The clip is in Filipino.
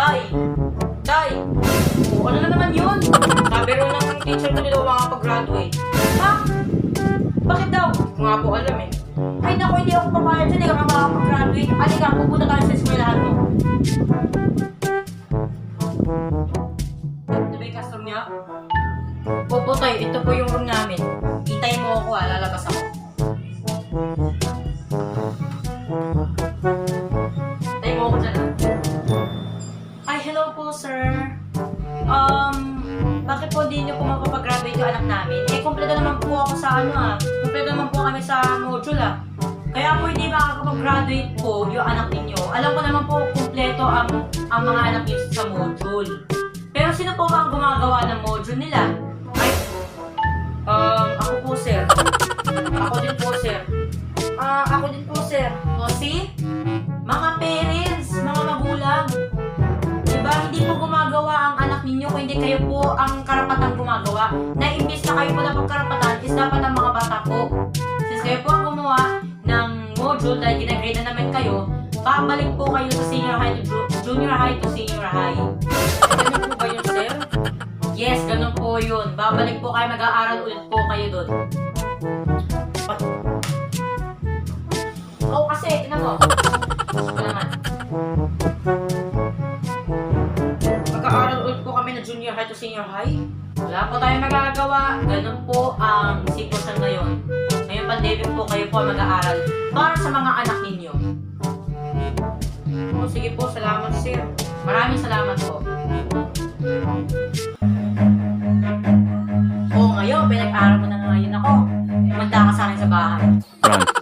Tay! Tay! O, ano na naman yun? Sabi rin ng teacher ko nila makakapag-graduate. Ha? Bakit daw? Nga po alam eh. Ay naku, hindi ako papayag dyan. Hindi ka makakapag-graduate. Halika, pupunta tayo sa eskwelahan mo. Ano ba yung custom niya? Opo tayo, ito po yung room namin. Hello po sir. Um, bakit po di niyo po mapapag-graduate yung anak namin? Eh, kompleto naman po ako sa ano ah. Kompleto naman po kami sa module ah. Kaya po hindi makakapag-graduate po yung anak ninyo. Alam ko naman po kompleto ang, ang mga anak niyo sa module. Pero sino po ba ang gumagawa ng module nila? Ay, um, ako po sir. Ako din po sir. Ah, ako din po sir. O see? Mga parents, gumagawa ang anak ninyo kung hindi kayo po ang karapatang gumagawa. Na imbis na kayo po dapat karapatan is dapat ang mga bata po. Since kayo po ang gumawa ng module dahil ginagrade na naman kayo, babalik po kayo sa senior high to ju- junior high to senior high. Ganun po ba yun, sir? Yes, ganun po yun. Babalik po kayo, mag-aaral ulit po kayo doon. Oo, kasi, tinan mo. Ito naman. junior high to senior high. Wala po tayong nagagawa. Ganun po ang sitwasyon ngayon. Ngayon pandemic po kayo po mag-aaral para sa mga anak ninyo. O, sige po, salamat sir. Maraming salamat po. O ngayon, pinag-aral mo na ngayon ako. Pumunta ka sa akin sa bahay. Prank.